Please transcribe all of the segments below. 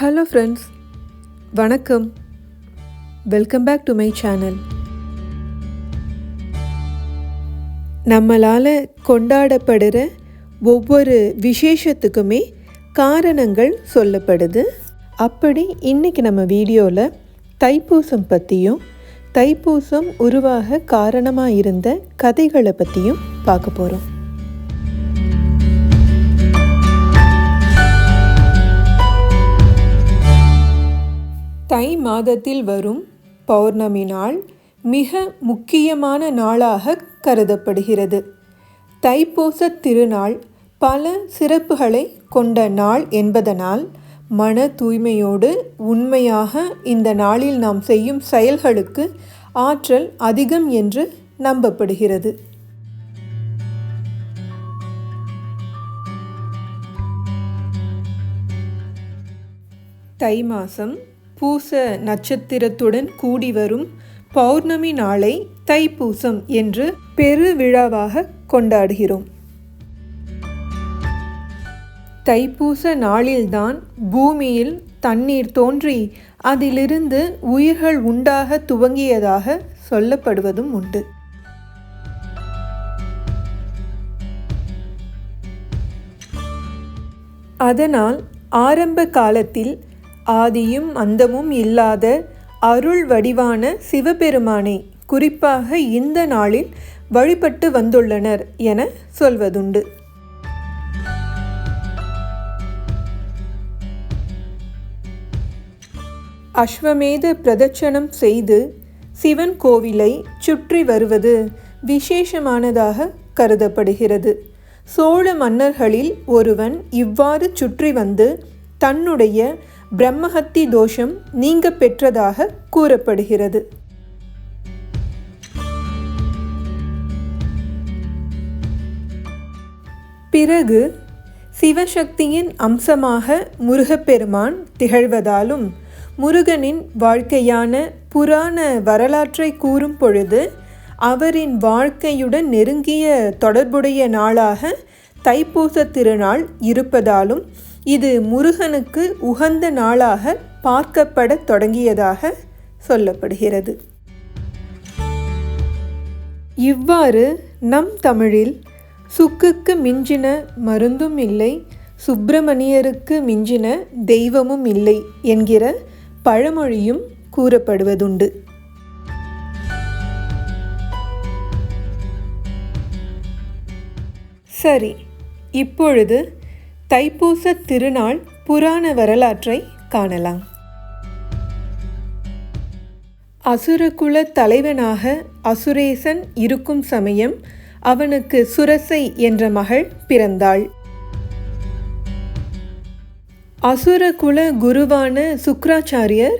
Hello friends வணக்கம். Welcome back to my channel நம்மளால் கொண்டாடப்படுற ஒவ்வொரு விசேஷத்துக்குமே காரணங்கள் சொல்லப்படுது. அப்படி இன்றைக்கி நம்ம வீடியோவில் தைப்பூசம் பற்றியும் தைப்பூசம் உருவாக காரணமாக இருந்த கதைகளை பற்றியும் பார்க்க போகிறோம் தை மாதத்தில் வரும் பௌர்ணமி நாள் மிக முக்கியமான நாளாக கருதப்படுகிறது. தைப்பூச திருநாள் பல சிறப்புகளை கொண்ட நாள் என்பதனால் மன தூய்மையோடு உண்மையாக இந்த நாளில் நாம் செய்யும் செயல்களுக்கு ஆற்றல் அதிகம் என்று நம்பப்படுகிறது. தை மாதம் பூச நட்சத்திரத்துடன் கூடி வரும் பௌர்ணமி நாளை தைப்பூசம் என்று பெருவிழாவாக கொண்டாடுகிறோம். தைப்பூச நாளில்தான் பூமியில் தண்ணீர் தோன்றி அதிலிருந்து உயிர்கள் உண்டாக துவங்கியதாக சொல்லப்படுவதும் உண்டு. அதனால் ஆரம்ப காலத்தில் ஆதியும் அந்தமும் இல்லாத அருள் வடிவான சிவபெருமானை குறிப்பாக இந்த நாளில் வழிபட்டு வந்துள்ளனர் என சொல்வதுண்டு. அஸ்வமேத பிரதட்சணம் செய்து சிவன் கோவிலை சுற்றி வருவது விசேஷமானதாக கருதப்படுகிறது. சோழ மன்னர்களில் ஒருவன் இவ்வாறு சுற்றி வந்து தன்னுடைய பிரம்மஹத்தி தோஷம் நீங்க பெற்றதாக கூறப்படுகிறது. பிறகு சிவசக்தியின் அம்சமாக முருகப்பெருமான் திகழ்வதாலும் முருகனின் வாழ்க்கையான புராண வரலாற்றை கூறும் பொழுது அவரின் வாழ்க்கையுடன் நெருங்கிய தொடர்புடைய நாளாக தைப்பூச திருநாள் இருப்பதாலும் இது முருகனுக்கு உகந்த நாளாக பார்க்கப்படத் தொடங்கியதாக சொல்லப்படுகிறது. இவ்வாறு நம் தமிழில் சுக்குக்கு மிஞ்சின மருந்தும் இல்லை சுப்பிரமணியருக்கு மிஞ்சின தெய்வமும் இல்லை என்கிற பழமொழியும் கூறப்படுவதுண்டு. சரி இப்பொழுது தைப்பூச திருநாள் புராண வரலாற்றை காணலாம். அசுரகுல தலைவனாக அசுரேசன் இருக்கும் சமயம் அவனுக்கு சுரசை என்ற மகள் பிறந்தாள். அசுரகுல குருவான சுக்ராச்சாரியர்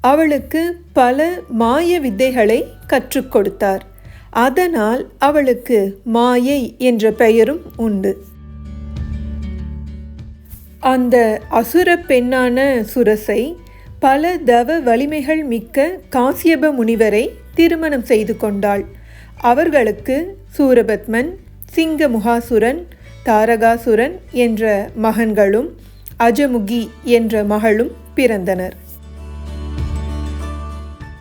அவளுக்கு பல மாய வித்தைகளை கற்றுக் கொடுத்தார் அதனால் அவளுக்கு மாயை என்ற பெயரும் உண்டு. அந்த அசுர பெண்ணான சுரசை பல தவ வலிமைகள் மிக்க காசியப முனிவரை திருமணம் செய்து கொண்டாள். அவர்களுக்கு சூரபத்மன் சிங்க முகாசுரன் தாரகாசுரன் என்ற மகன்களும் அஜமுகி என்ற மகளும் பிறந்தனர்.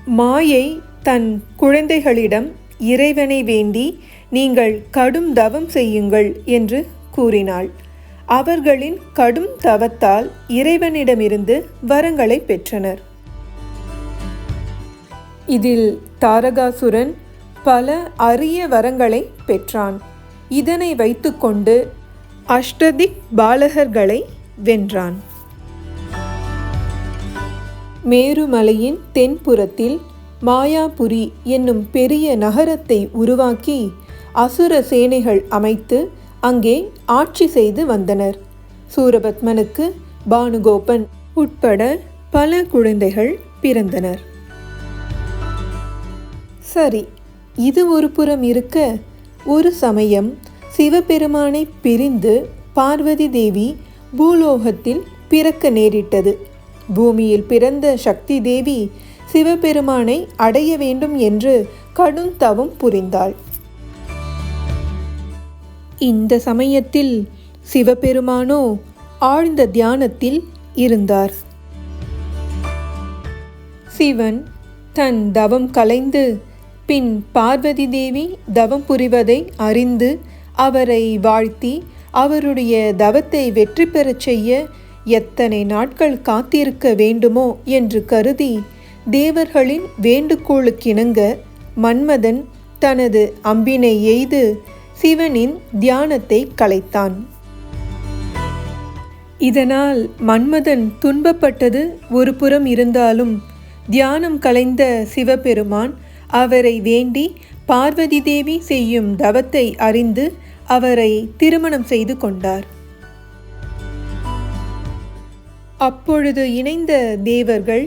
மாயை தன் குழந்தைகளிடம் இறைவனை வேண்டி நீங்கள் கடும் தவம் செய்யுங்கள் என்று கூறினாள். அவர்களின் கடும் தவத்தால் இறைவனிடமிருந்து வரங்களை பெற்றனர். இதில் தாரகாசுரன் பல அரிய வரங்களை பெற்றான். இதனை வைத்துக்கொண்டு அஷ்டதிக் பாலகர்களை வென்றான். மேருமலையின் தென்புறத்தில் மாயாபுரி என்னும் பெரிய நகரத்தை உருவாக்கி அசுர சேனைகள் அமைத்து அங்கே ஆட்சி செய்து வந்தனர். சூரபத்மனுக்கு பானுகோபன் உட்பட பல குழந்தைகள் பிறந்தனர். சரி இது ஒரு புறம் இருக்க ஒரு சமயம் சிவபெருமானை பிரிந்து பார்வதி தேவி பூலோகத்தில் பிறக்க நேரிட்டது. பூமியில் பிறந்த சக்தி தேவி சிவபெருமானை அடைய வேண்டும் என்று கடும் தவம் புரிந்தாள். இந்த சமயத்தில் சிவபெருமானோ ஆழ்ந்த தியானத்தில் இருந்தார். சிவன் தன் தவம் கலைந்து பின் பார்வதி தேவி தவம் புரிவதை அறிந்து அவரை வாழ்த்தி அவருடைய தவத்தை வெற்றி பெறச் செய்ய எத்தனை நாட்கள் காத்திருக்க வேண்டுமோ என்று கருதி தேவர்களின் வேண்டுகோளுக்கிணங்க மன்மதன் தனது அம்பினை எய்து சிவனின் தியானத்தை கலைத்தான். இதனால் மன்மதன் துன்பப்பட்டது ஒரு புறம் இருந்தாலும் தியானம் கலைந்த சிவபெருமான் அவரை வேண்டி பார்வதி தேவி செய்யும் தவத்தை அறிந்து அவரை திருமணம் செய்து கொண்டார். அப்பொழுது இணைந்த தேவர்கள்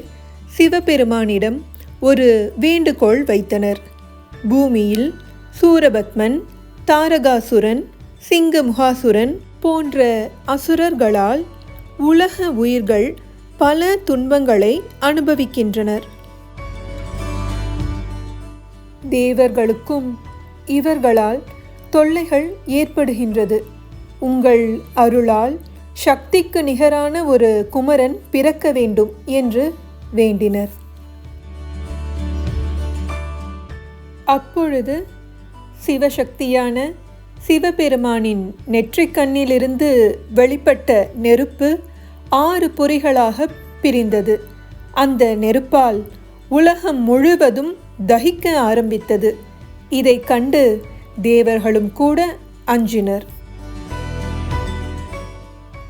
சிவபெருமானிடம் ஒரு வேண்டுகோள் வைத்தனர். பூமியில் சூரபத்மன் தாரகாசுரன் சிங்கமுகாசுரன் போன்ற அசுரர்களால் உலக உயிர்கள் பல துன்பங்களை அனுபவிக்கின்றனர். தேவர்களுக்கும் இவர்களால் தொல்லைகள் ஏற்படுகின்றது. உங்கள் அருளால் சக்திக்கு நிகரான ஒரு குமரன் பிறக்க வேண்டும் என்று வேண்டினர். அப்பொழுது சிவசக்தியான சிவபெருமானின் நெற்றிக்கண்ணிலிருந்து வெளிப்பட்ட நெருப்பு ஆறு பொறிகளாக பிரிந்தது. அந்த நெருப்பால் உலகம் முழுவதும் தகிக்க ஆரம்பித்தது. இதை கண்டு தேவர்களும் கூட அஞ்சினர்.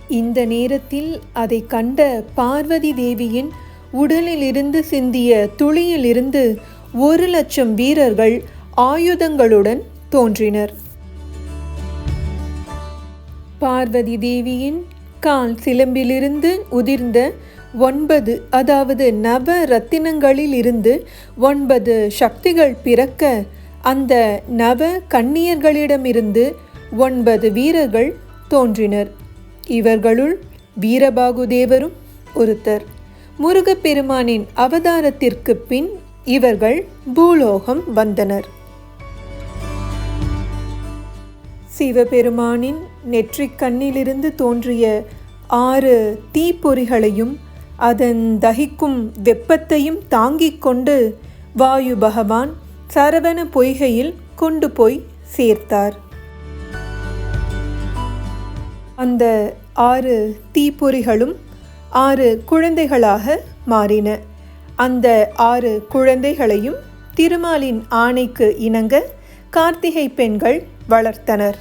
இந்த நேரத்தில் அதை கண்ட பார்வதி தேவியின் உடலிலிருந்து சிந்திய துளியிலிருந்து ஒரு லட்சம் வீரர்கள் ஆயுதங்களுடன் தோன்றினர். பார்வதி தேவியின் கால் சிலம்பிலிருந்து உதிர்ந்த ஒன்பது அதாவது நவ ரத்தினங்களில் இருந்து ஒன்பது சக்திகள் பிறக்க அந்த நவ கன்னியர்களிடமிருந்து ஒன்பது வீரர்கள் தோன்றினர். இவர்களுள் வீரபாகு தேவரும் ஒருத்தர். முருகப்பெருமானின் அவதாரத்திற்கு பின் இவர்கள் பூலோகம் வந்தனர். சிவபெருமானின் நெற்றிக் கண்ணிலிருந்து தோன்றிய ஆறு தீப்பொறிகளையும் அதன் தகிக்கும் வெப்பத்தையும் தாங்கிக் கொண்டு வாயு பகவான் சரவண பொய்கையில் கொண்டு போய் சேர்த்தார். அந்த ஆறு தீப்பொறிகளும் ஆறு குழந்தைகளாக மாறின. அந்த ஆறு குழந்தைகளையும் திருமாலின் ஆணைக்கு இணங்க கார்த்திகை பெண்கள் வளர்த்தனர்.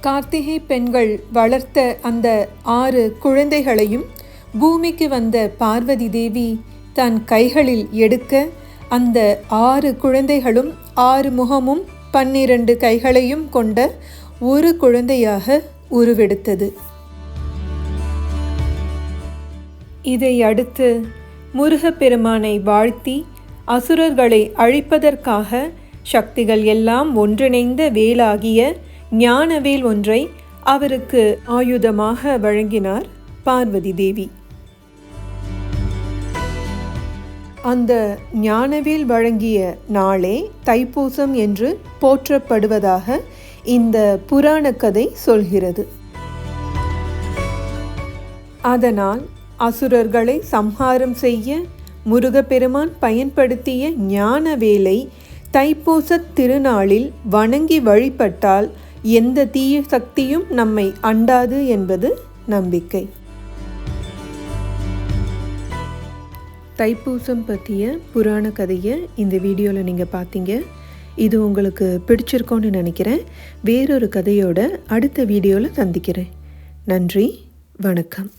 கார்த்திகை பெண்கள் வளர்த்த அந்த ஆறு குழந்தைகளையும் பூமிக்கு வந்த பார்வதி தேவி தன் கைகளில் எடுக்க அந்த ஆறு குழந்தைகளும் ஆறு முகமும் பன்னிரண்டு கைகளையும் கொண்ட ஒரு குழந்தையாக உருவெடுத்தது. இதை அடுத்து முருகப்பெருமானை வாழ்த்தி அசுரர்களை அழிப்பதற்காக சக்திகள் எல்லாம் ஒன்றிணைந்த வேலாகிய ஞானவேல் ஒன்றை அவருக்கு ஆயுதமாக வழங்கினார் பார்வதி தேவி. அந்த ஞானவேல் வழங்கிய நாளே தைப்பூசம் என்று போற்றப்படுவதாக இந்த புராண கதை சொல்கிறது. அதனால் அசுரர்களை சம்ஹாரம் செய்ய முருகப்பெருமான் பயன்படுத்திய ஞானவேலை தைப்பூசத் திருநாளில் வணங்கி வழிபட்டால் எந்த தீய சக்தியும் நம்மை அண்டாது என்பது நம்பிக்கை. தைப்பூசம் பற்றிய புராண கதையை இந்த வீடியோவில் நீங்கள் பார்த்தீங்க இது உங்களுக்கு பிடிச்சிருக்கோன்னு நினைக்கிறேன். வேறொரு கதையோட அடுத்த வீடியோவில் சந்திக்கிறேன். நன்றி வணக்கம்.